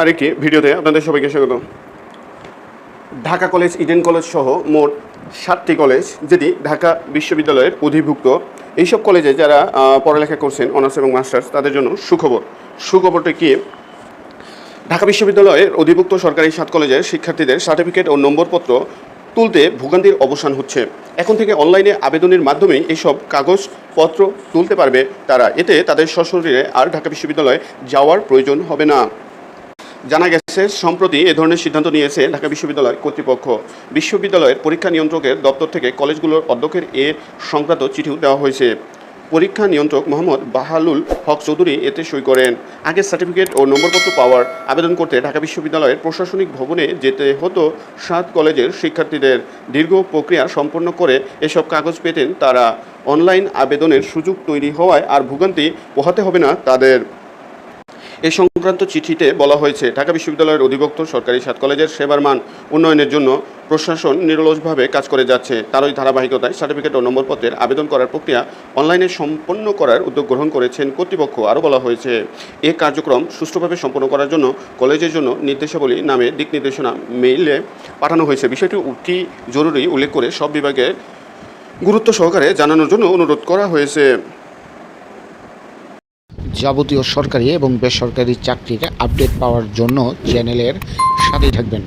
আরেকটি ভিডিওতে আপনাদের সবাইকে স্বাগত। ঢাকা কলেজ, ইডেন কলেজ সহ মোট সাতটি কলেজ, যেটি ঢাকা বিশ্ববিদ্যালয়ের অধিভুক্ত। এইসব কলেজে যারা পড়ালেখা করছেন, অনার্স এবং মাস্টার্স, তাদের জন্য সুখবর। সুখবরটা কি? ঢাকা বিশ্ববিদ্যালয়ের অধিভুক্ত সরকারি সাত কলেজের শিক্ষার্থীদের সার্টিফিকেট ও নম্বরপত্র তুলতে ভোগান্তির অবসান হচ্ছে। এখন থেকে অনলাইনে আবেদনের মাধ্যমেই এইসব কাগজপত্র তুলতে পারবে তারা। এতে তাদের সশরীরে আর ঢাকা বিশ্ববিদ্যালয়ে যাওয়ার প্রয়োজন হবে না। জানা গেছে, সম্প্রতি এ ধরনের সিদ্ধান্ত নিয়েছে ঢাকা বিশ্ববিদ্যালয় কর্তৃপক্ষ। বিশ্ববিদ্যালয়ের পরীক্ষা নিয়ন্ত্রকের দপ্তর থেকে কলেজগুলোর অধ্যক্ষের এ সংক্রান্ত চিঠিও দেওয়া হয়েছে। পরীক্ষা নিয়ন্ত্রক মোহাম্মদ বাহালুল হক চৌধুরী এতে সই করেন। আগে সার্টিফিকেট ও নম্বরপত্র পাওয়ার আবেদন করতে ঢাকা বিশ্ববিদ্যালয়ের প্রশাসনিক ভবনে যেতে হতো সাত কলেজের শিক্ষার্থীদের। দীর্ঘ প্রক্রিয়া সম্পন্ন করে এসব কাগজ পেতেন তারা। অনলাইন আবেদনের সুযোগ তৈরি হওয়ায় আর ভোগান্তি পোহাতে হবে না তাদের। এ সংক্রান্ত চিঠিতে বলা হয়েছে, ঢাকা বিশ্ববিদ্যালয়ের অধিভুক্ত সরকারি সাত কলেজের সেবার মান উন্নয়নের জন্য প্রশাসন নিরলসভাবে কাজ করে যাচ্ছে। তারই ধারাবাহিকতায় সার্টিফিকেট ও নম্বরপত্রের আবেদন করার প্রক্রিয়া অনলাইনে সম্পন্ন করার উদ্যোগ গ্রহণ করেছেন কর্তৃপক্ষ, আরও বলা হয়েছে। এ কার্যক্রম সুষ্ঠুভাবে সম্পন্ন করার জন্য কলেজের জন্য নির্দেশাবলী নামে দিক নির্দেশনা মেইলে পাঠানো হয়েছে। বিষয়টি অতি জরুরি উল্লেখ করে সব বিভাগে গুরুত্ব সহকারে জানানোর জন্য অনুরোধ করা হয়েছে। যাবতীয় সরকারি এবং বেসরকারি চাকরির আপডেট পাওয়ার জন্য চ্যানেলের সাথেই থাকবেন।